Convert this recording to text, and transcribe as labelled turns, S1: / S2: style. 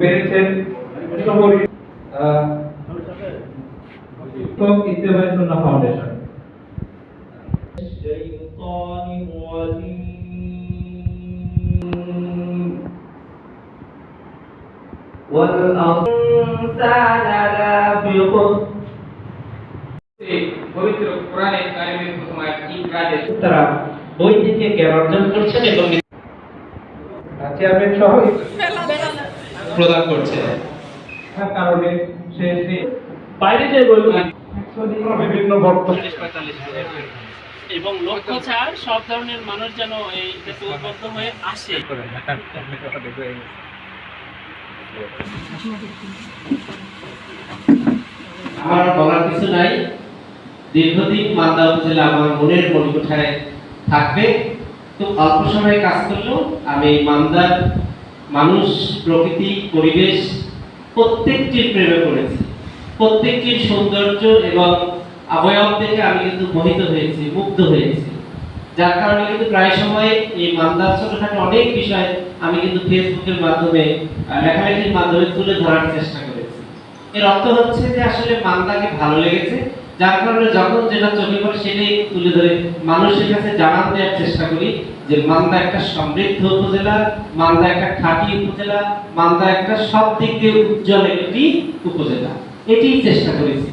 S1: পেরেছেন শহরে ইত্তেফাক সুন্নাহ ফাউন্ডেশন
S2: الشيطان الرجيم والإنسان لافي خسر
S3: পবিত্র কোরআনে কারিমের প্রথম আয়াত ইকরা দেশ
S2: তারা বই থেকে জ্ঞান অর্জন করছেন এবং
S1: চেয়ারম্যান সহ
S2: প্রদান করছেন
S1: তার কারণে সে সে
S2: বাইরে যে বইগুলো
S1: বিভিন্ন বক্তব্য
S4: এবং লক্ষ্য ছাড় সব ধরনের মানুষ যেন এই দেশে উদ্বুদ্ধ হয়ে আসে।
S5: আমার বলার কিছু নাই। দীর্ঘদিন মালদা উপজেলা আমার মনের মণিকোঠায় থাকবে। তো অল্প সময়ে কাজ করলেও আমি এই মালদার মানুষ, প্রকৃতি, পরিবেশ প্রত্যেকটির প্রেমে পড়েছি। প্রত্যেকটির সৌন্দর্য এবং অবয়ব থেকে আমি কিন্তু মোহিত হয়েছি, মুগ্ধ হয়েছি। যার কারণে কিন্তু প্রায় সময় এই মান্দার ছোটখাটো অনেক বিষয় আমি কিন্তু ফেসবুকের মাধ্যমে লেখালেখির মাধ্যমে তুলে ধরার চেষ্টা করেছি। এর অর্থ হচ্ছে যে আসলে মালদাকে ভালো লেগেছে, যার কারণে যখন যেটা চোখে পড়ে সেটাই তুলে ধরে মানুষের কাছে জানান দেওয়ার চেষ্টা করি যে মালদা একটা সমৃদ্ধ উপজেলা মালদা একটা খাঁটি উপজেলা মালদা একটা সব দিক দিয়ে উজ্জ্বল একটি উপজেলা। এটি চেষ্টা করেছি।